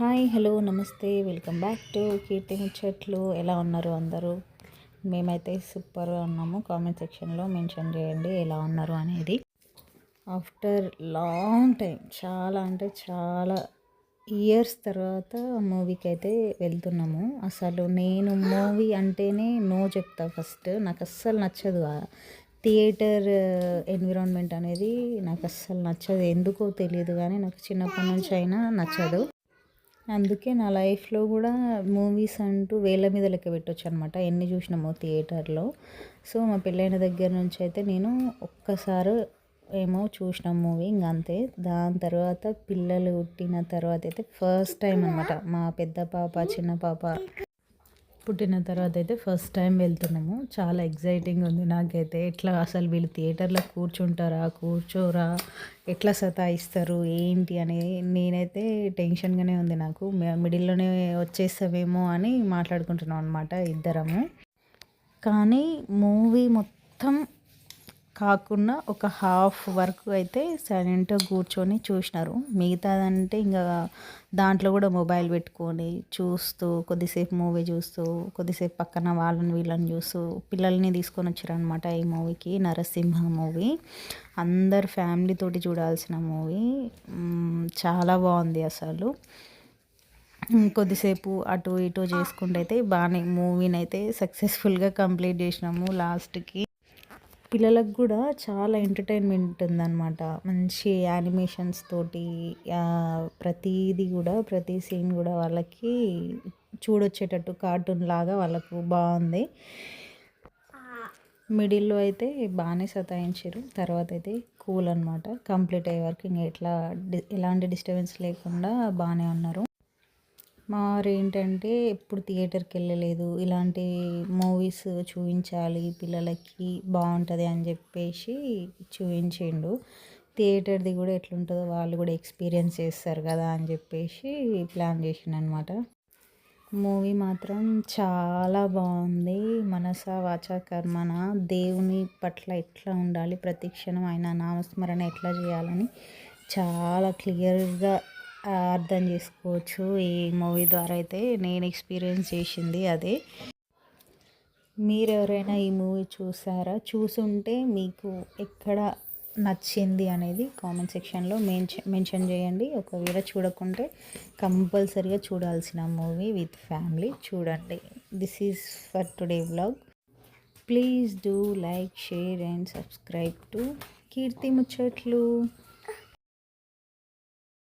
Hi hello నమస్తే welcome back to Keerthi Muchatlu. ఎలా ఉన్నారు అందరూ? మేమైతే సూపర్గా ఉన్నాము. కామెంట్ సెక్షన్లో మెన్షన్ చేయండి ఎలా ఉన్నారు అనేది. ఆఫ్టర్ లాంగ్ టైం చాలా అంటే చాలా ఇయర్స్ తర్వాత మూవీకి అయితే వెళ్తున్నాము. అసలు నేను మూవీ అంటేనే నో చెప్తా ఫస్ట్. నాకు అస్సలు నచ్చదు థియేటర్ ఎన్విరాన్మెంట్ అనేది. నాకు అస్సలు నచ్చదు. ఎందుకో తెలియదు కానీ నాకు చిన్నప్పటి నుంచి అయినా నచ్చదు. అందుకే నా లైఫ్లో కూడా మూవీస్ అంటూ వేల మీద లెక్క పెట్టవచ్చు అనమాట ఎన్ని చూసినామో థియేటర్లో. సో మా పెళ్ళైన దగ్గర నుంచి అయితే నేను ఒక్కసారి ఏమో చూసిన మూవీ ఇంక అంతే దాని తర్వాత పిల్లలు పుట్టిన తర్వాత అయితే ఫస్ట్ టైం అనమాట మా పెద్ద పాప చిన్న పాప. పుట్టిన తర్వాత అయితే ఫస్ట్ టైం వెళ్తున్నాము. చాలా ఎగ్జైటింగ్ ఉంది నాకైతే. ఎట్లా అసలు వీళ్ళు థియేటర్లో కూర్చుంటారా కూర్చోరా ఎట్లా సతాయిస్తారు ఏంటి అని నేనైతే టెన్షన్గానే ఉంది నాకు. మిడిల్లోనే వచ్చేస్తామేమో అని మాట్లాడుకుంటున్నాం అనమాట ఇద్దరము. కానీ మూవీ మొత్తం కాకుండా ఒక హాఫ్ వరకు అయితే సైలెంట్గా కూర్చొని చూసినారు. మిగతాదంటే ఇంకా దాంట్లో కూడా మొబైల్ పెట్టుకొని చూస్తూ కొద్దిసేపు మూవీ చూస్తూ కొద్దిసేపు పక్కన వాళ్ళని వీళ్ళని చూస్తూ పిల్లల్ని తీసుకొని వచ్చారనమాట ఈ మూవీకి నరసింహ మూవీ. అందరు ఫ్యామిలీతోటి చూడాల్సిన మూవీ. చాలా బాగుంది అసలు. కొద్దిసేపు అటు ఇటు చేసుకుంటే అయితే బాగానే మూవీని అయితే సక్సెస్ఫుల్గా కంప్లీట్ చేసినాము లాస్ట్కి. పిల్లలకు కూడా చాలా ఎంటర్టైన్మెంట్ ఉందన్నమాట మంచి యానిమేషన్స్ తోటి ప్రతిదీ కూడా ప్రతి సీన్ కూడా వాళ్ళకి చూడొచ్చేటట్టు కార్టూన్ లాగా వాళ్ళకు బాగుంది. మిడిల్లో అయితే బాగానే సతాయించారు. తర్వాత అయితే కూల్ అనమాట కంప్లీట్ అయ్యే వరకు ఇంకా ఎట్లా ఎలాంటి డిస్టర్బెన్స్ లేకుండా బాగానే ఉన్నారు. ఏంటంటే ఎప్పుడు థియేటర్కి వెళ్ళలేదు. ఇలాంటి మూవీస్ చూపించాలి పిల్లలకి బాగుంటుంది అని చెప్పేసి చూపించిండు థియేటర్ది కూడా ఎట్లుంటుందో వాళ్ళు కూడా ఎక్స్పీరియన్స్ చేస్తారు కదా అని చెప్పేసి ప్లాన్ చేసిండు అనమాట మూవీ మాత్రం చాలా బాగుంది. మనస వాచ కర్మన దేవుని పట్ల ఎట్లా ఉండాలి ప్రతి క్షణం ఆయన నామస్మరణ ఎట్లా చేయాలని చాలా క్లియర్గా అర్థం చేసుకోవచ్చు. ఈ మూవీ ద్వారా అయితే నేను ఎక్స్పీరియన్స్ చేసింది అదే. మీరు ఎవరైనా ఈ మూవీ చూసారా? చూసుంటే మీకు ఎక్కడ నచ్చింది అనేది కామెంట్ సెక్షన్లో మెన్షన్ మెన్షన్ చేయండి. ఒకవేళ చూడకుంటే కంపల్సరీగా చూడాల్సిన మూవీ విత్ ఫ్యామిలీ చూడండి. This is for today vlog please do like share and subscribe to Keerthi Muchatlu